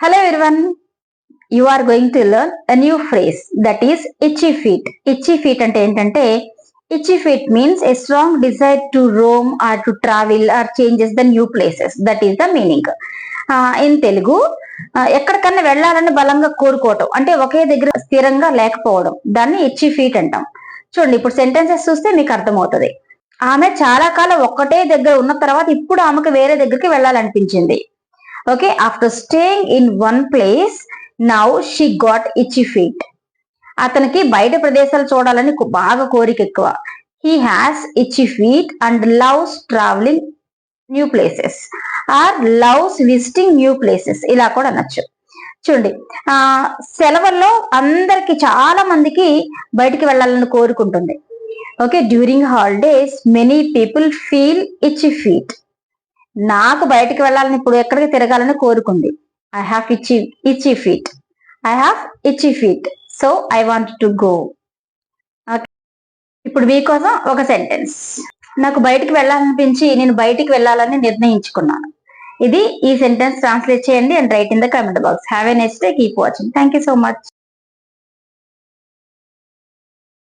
Hello everyone. You are going to learn a new phrase that is itchy feet. Itchy feet అంటే ఏంటంటే itchy feet means a strong desire to roam or to travel or changes the new places. That is the meaning. In Telugu ఎక్కడికన్నా వెళ్ళాలని బలంగా కోరుకోవటం అంటే ఒకే దగ్గర స్థిరంగా లేకపోవడం దాన్ని ఇచ్చి ఫీట్ అంటాం చూడండి ఇప్పుడు సెంటెన్సెస్ చూస్తే మీకు అర్థమవుతుంది ఆమె చాలా కాలం ఒక్కటే దగ్గర ఉన్న తర్వాత ఇప్పుడు ఆమెకు వేరే దగ్గరికి వెళ్ళాలనిపించింది okay after staying in one place now she got itchy feet అతనికి బయట ప్రదేశాలు చూడాలని బాగా కోరిక ఎక్కువ. He has itchy feet and loves travelling new places or loves visiting new places ఇలా కూడా అనొచ్చు. చూడండి ఆ సెలవుల్లో అందరికి చాలా మందికి బయటికి వెళ్ళాలని కోరుకుంటుంది. Okay during holidays many people feel itch feet నాకు బయటికి వెళ్ళాలని ఇప్పుడు ఎక్కడికి తిరగాలని కోరుకుంది. I have itchy itchy feet I have itchy feet so I want to go ఇప్పుడు మీకోసం ఒక సెంటెన్స్ నాకు బయటికి వెళ్ళాలనిపించి నేను బయటికి వెళ్ళాలని నిర్ణయించుకున్నాను. ఇది ఈ సెంటెన్స్ ట్రాన్స్లేట్ చేయండి and write in the comment box have a next day keep watching thank you so much